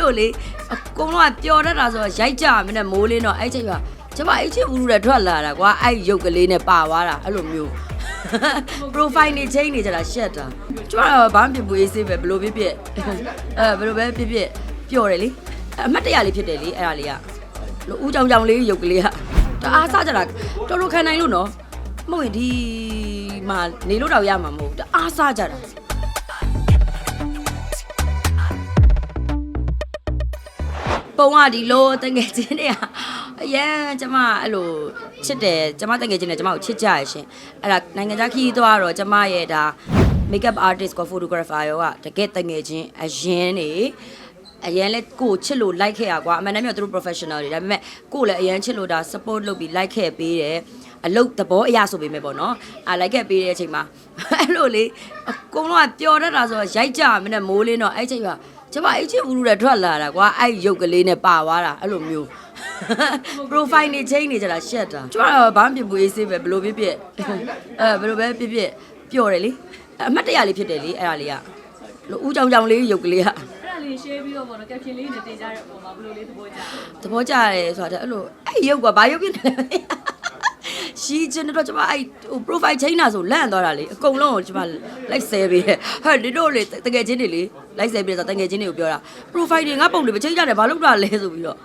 လိုလေအကုန်လုံးကပျော်တတ်တာဆိုတော့ရိုက်ကြမနဲ့မိုးလေးတော့အဲ့ချိန်ကကျမအဲ့ချင်းဦးရထွက်လာတာကွာအဲ့ရုပ်ကလေးနဲ့ပါသွားတာအဲ့လိုမျိုး profile နေချိန်နေကြတာရှက်တာကျမတော့ဘာမှမဖြစ်ဘူးအေးဆေးပဲဘယ်လိုဖြစ်ဖြစ်အဲဘယ်လိုပဲဖြစ်ဖြစ်ပျော်တယ်လေအမှတ်တရလေးဖြစ်တယ်လေအဲ့ဒါလေးကလို့ဦးကြောင်ကြောင်လေးရုပ်ကလေးကတအားစားကြတာတော်တော်ခံနိုင်လို့နော်မဟုတ်ရင်ဒီမှာနေလို့တော့ရမှာမဟုတ်ဘူးတအားစားကြတာ ပုံကဒီလိုတငယ်ချင်းတွေကအရန်ကျမအဲ့လိုချစ်တယ်ကျမတငယ်ချင်းတွေကျမကိုချစ်ကြရရှင်အဲ့ဒါနိုင်ငံခြားခီးသွားတော့ကျမရဲ့ဒါ makeup artist က photographer ရောကတကယ်တငယ်ချင်းအရင်နေအရင်လဲကိုယ်ချစ်လို့လိုက်ခဲ့ရကွာအမှန်တမ်းပြောသူတို့ professional တွေဒါပေမဲ့ကိုယ်လည်းအရင်ချစ်လို့ဒါ support လုပ်ပြီးလိုက်ခဲ့ပေးတယ်အလုတ်သဘောအရာဆိုပေမဲ့ပေါ့နော်အာလိုက်ခဲ့ပေးတဲ့အချိန်မှာအဲ့လိုလေအကုန်လုံးကပျော်တတ်တာဆိုတော့ရိုက်ကြမနဲ့မိုးလေးတော့အဲ့ချိန်က ကျမအဲ့ချင်းဦးရထွက်လာတာကွာအဲ့ရုပ်ကလေးနဲ့ပါသွားတာအဲ့လိုမျိုး profile နေချိန်နေကြတာရှက်တာကျမတော့ဘာမှမဖြစ်ဘူးအေးဆေးပဲဘယ်လိုဖြစ်ဖြစ်အဲဘယ်လိုပဲဖြစ်ဖြစ်ပျော်တယ်လေအမှတ်တရလေးဖြစ်တယ်လေအဲ့ဒါလေးကလို့ဦးကြောင်ကြောင်လေးရုပ်ကလေးကအဲ့ဒါလေး share ပြီးတော့ပေါ့နော် caption လေးနဲ့တင်ကြတဲ့အပေါ်မှာဘယ်လိုလေးသဘောကျလဲသဘောကျတယ်ဆိုတာအဲ့လိုအဲ့ရုပ်ကဘာရုပ်ဖြစ်နေလဲရှိချင်တော့ကျမအဲ့ဟို profile ချိန်တာဆိုလန့်သွားတာလေအကုန်လုံးကိုကျမလိုက်ဆဲပေးတယ်ဟဲ့ဒီတို့လေတကယ်ချင်းတွေလေ လိုက်ဆဲပေးတာတကယ်ချင်းတွေကိုပြောတာ profile တွေငါပုံတွေမချိန်ကြတယ်ဘာလို့တော့လဲဆိုပြီးတော့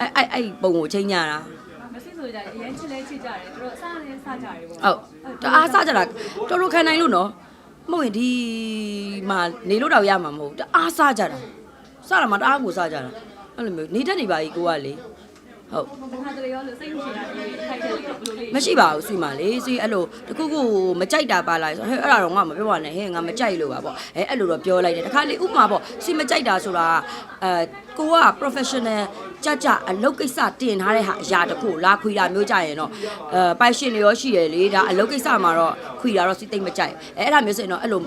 အဲ့အဲ့အဲ့ပုံကိုချိန်ကြတာမစစ်ဆိုကြရင်အရင်ချစ်လဲချစ်ကြတယ်သူတို့အစားနဲ့စားကြတယ်ပေါ့ဟုတ်တအားစားကြတာတော်တော်ခံနိုင်လို့နော်မဟုတ်ရင်ဒီမှာနေလို့တော့ရမှာမဟုတ်ဘူးတအားစားကြတာစားတာမှတအားကိုစားကြတာအဲ့လိုမျိုးနေတတ်နေပါ E ကိုကလေ ဟုတ်တခါတလေရောလို့စိတ်မရှိတာလေးထိုက်တယ်လို့ဘယ်လိုလေးမရှိပါဘူးဆွေမလေးဆွေအဲ့လိုတခုခုမကြိုက်တာပါလားဆိုတော့ဟဲ့အဲ့ဒါတော့ငါမပြောပါနဲ့ဟဲ့ငါမကြိုက်လို့ပါပေါ့အဲအဲ့လိုတော့ပြောလိုက်တယ်တခါလေဥပမာပေါ့ဆွေမကြိုက်တာဆိုတာအဲကိုက professional ကြကြအလုပ်ကိစ္စတင်ထားတဲ့ဟာအရာတခုလာခွေတာမျိုးကြရင်တော့အဲပိုင်ရှင်တွေရောရှိရလေဒါအလုပ်ကိစ္စမှာတော့ခွေတာတော့စိတ်သိမ့်မကြိုက်အဲအဲ့ဒါမျိုးဆိုရင်တော့အဲ့လို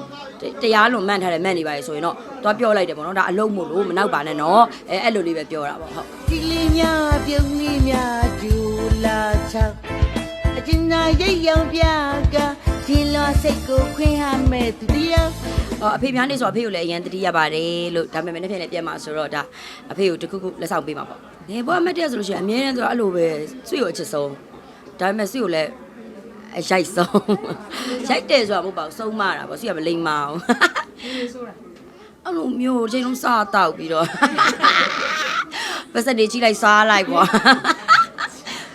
တရားလုံးမှန်ထားတယ်မှန်နေပါလေဆိုရင်တော့သွားပြောလိုက်တယ်ပေါ့နော်ဒါအလုပ်မို့လို့မနောက်ပါနဲ့နော်အဲအဲ့လိုလေးပဲပြောတာပေါ့ဟုတ် ဒီလေးများပြုံးလေးများဒူလာချောက်အကျဉ်းသာရိတ်ရောင်ပြကရှင်လောစိတ်ကိုခွင်းဟမဲ့သူတရားအော်အဖေများနေဆိုအဖေကိုလည်းအရင်တတိရပါတယ်လို့ဒါပေမဲ့နှစ်ဖြင့်လည်းပြန်มาဆိုတော့ဒါအဖေကိုတခုခုလက်ဆောင်ပေးမှာပေါ့။နေဘောအမတ်တရဆိုလို့ရှိရင်အမြဲတမ်းဆိုတော့အဲ့လိုပဲဆွေကိုအချစ်ဆုံးဒါပေမဲ့ဆွေကိုလည်းအရိုက်ဆုံးရိုက်တယ်ဆိုတာမဟုတ်ပါဘူးဆုံးမတာပေါ့ဆွေကမလိမ္မာအောင်လေးဆိုတာအဲ့လိုမျိုးချိန်လုံးစားတောက်ပြီးတော့ ပတ်စံတွေကြီးလိုက်စားလိုက်ပေါ့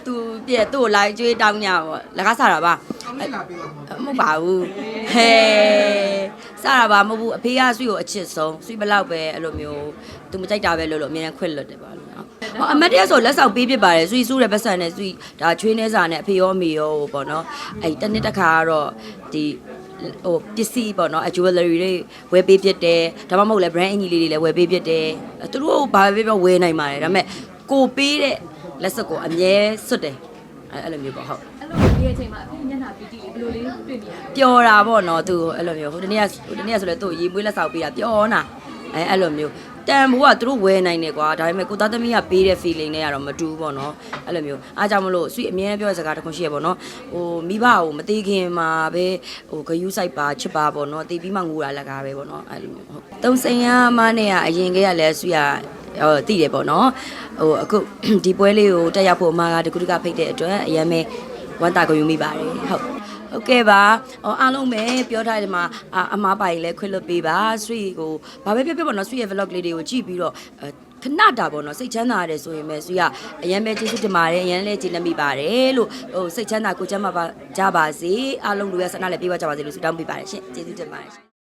သူပြက်သူ့ကိုလိုက်ကျွေးတောင်းညာပေါ့လက်ကားစားတာပါမဟုတ်ပါဘူးဟဲစတာပါမဟုတ်ဘူးအဖေကဆွေကိုအချစ်ဆုံးဆွေဘလောက်ပဲအဲ့လိုမျိုးသူမကြိုက်တာပဲလို့လို့အမြဲတမ်းခွင့်လွတ်တယ်ပါလို့နော်ဟောအမတ်တရဆိုလက်ဆောင်ပေးဖြစ်ပါတယ်ဆွေစုတဲ့ပတ်စံနဲ့ဆွေဒါချွေးနေစာနဲ့အဖေရောအမေရောပေါ့နော်အဲ့တနေ့တစ်ခါကတော့ဒီ ဟိုပစ္စည်းပေါ့နော်အ jewelry တွေဝယ်ပေးဖြစ်တယ်ဒါမှမဟုတ်လဲ brand အင်ကြီးလေးတွေလည်းဝယ်ပေးဖြစ်တယ်သူတို့ဘာပဲပြောဝယ်နိုင်ပါတယ်ဒါပေမဲ့ကိုပေးတဲ့လက်စပ်ကိုအမြဲစွတ်တယ်အဲ့အဲ့လိုမျိုးပေါ့ဟုတ်အဲ့လိုဒီအချိန်မှာအဖေမျက်နှာပီတိလေးဘယ်လိုလေးတွေ့မြင်ရလဲပျော်တာပေါ့နော်သူအဲ့လိုမျိုးဟိုတနေ့ကဟိုတနေ့ကဆိုလဲသူ့ရေမွေးလက်ဆောက်ပေးတာပျော်နာအဲအဲ့လိုမျိုး တန်ဖိုးကသူတို့ဝယ်နိုင်တယ်ကွာဒါပေမဲ့ကိုသားသမီးကပေးတဲ့ feeling နဲ့ကတော့မတူဘူးပေါ့နော်အဲ့လိုမျိုးအားကြောင့်မလို့ဆွေအမြဲတမ်းပြောတဲ့စကားတစ်ခုရှိရပေါ့နော်ဟိုမိဘကိုမသေးခင်မှာပဲဟိုဂယူးဆိုင်ပါချစ်ပါပေါ့နော်တေးပြီးမှငိုတာလက်ကားပဲပေါ့နော်အဲ့လိုမျိုးဟုတ်တုံးစိန်ရမနဲ့ကအရင်ကလည်းဆွေကဟိုတည်တယ်ပေါ့နော်ဟိုအခုဒီပွဲလေးကိုတက်ရောက်ဖို့အမကတကူတကဖိတ်တဲ့အတွက်အရင်ပဲဝမ်းတာကိုယူမိပါတယ်ဟုတ် ဟုတ်ကဲ့ပါဟောအားလုံးပဲပြောထားတယ်မှာအာအမားပိုင်လဲခွင့်လွတ်ပေးပါဆွေကိုဘာပဲပြောပြောပေါ့နော်ဆွေရဲ့ vlog လေးတွေကိုကြည့်ပြီးတော့အဲခဏတာပေါ့နော်စိတ်ချမ်းသာရတယ်ဆိုရင်ပဲဆွေကအရင်ပဲကျေးဇူးတင်ပါတယ်အရင်လည်းကျေးလက်မိပါတယ်လို့ဟိုစိတ်ချမ်းသာကိုယ်ချမ်းသာပါကြပါစေအားလုံးလူရဲ့ဆန္ဒလည်းပြေဝကြပါစေလို့ဆုတောင်းပေးပါတယ်ရှင်ကျေးဇူးတင်ပါတယ်ရှင်